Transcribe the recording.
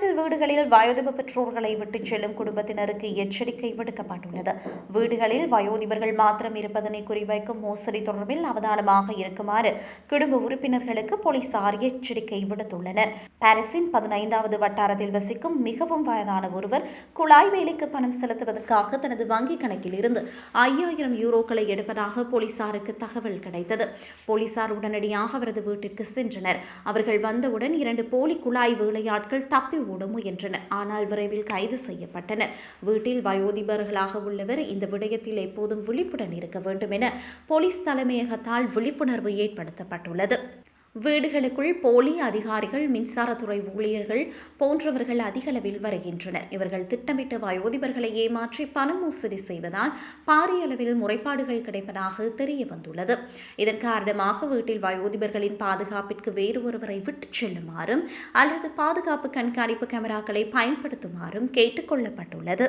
வீடுகளில் வயோதிப பெற்றோர்களை விட்டுச் செல்லும் குடும்பத்தினருக்கு எச்சரிக்கை விடுக்கப்பட்டுள்ளது. வீடுகளில் வயோதிபர்கள் மாத்திரம் இருப்பதனை குறிவைக்கும் மோசடி தொடர்பில் அவதானமாக இருக்குமாறு குடும்ப உறுப்பினர்களுக்கு போலீசார் எச்சரிக்கை விடுத்துள்ளனர். பாரிஸின் பதினைந்தாவது வட்டாரத்தில் வசிக்கும் மிகவும் வயதான ஒருவர் குழாய் வேலைக்கு பணம் செலுத்துவதற்காக தனது வங்கிக் கணக்கில் இருந்து ஐயாயிரம் யூரோக்களை எடுப்பதாக போலீசாருக்கு தகவல் கிடைத்தது. போலீசார் உடனடியாக அவரது வீட்டிற்கு சென்றனர். அவர்கள் வந்தவுடன் இரண்டு போலி குழாய் வேலையாட்கள் தப்பி ஓட முயன்றனர் ஆனால் விரைவில் கைது செய்யப்பட்டனர். வீட்டில் வயோதிபர்களாக உள்ளவர் இந்த விடயத்தில் எப்போதும் விழிப்புடன் இருக்க வேண்டும் என போலீஸ் தலைமையகத்தால் விழிப்புணர்வு ஏற்படுத்தப்பட்டுள்ளது. வீடுகளுக்குள் போலி அதிகாரிகள் மின்சாரத்துறை ஊழியர்கள் போன்றவர்கள் அதிகளவில் வருகின்றனர். இவர்கள் திட்டமிட்டு வயோதிபர்களை ஏமாற்றி பண மோசடி செய்வதால் பாரிய அளவில் முறைப்பாடுகள் கிடைப்பதாக தெரிய வந்துள்ளது. இதன் காரணமாக வீட்டில் வயோதிபர்களின் பாதுகாப்பிற்கு வேறு ஒருவரை விட்டுச் செல்லுமாறும் அல்லது பாதுகாப்பு கண்காணிப்பு கேமராக்களை பயன்படுத்துமாறும் கேட்டுக்கொள்ளப்பட்டுள்ளது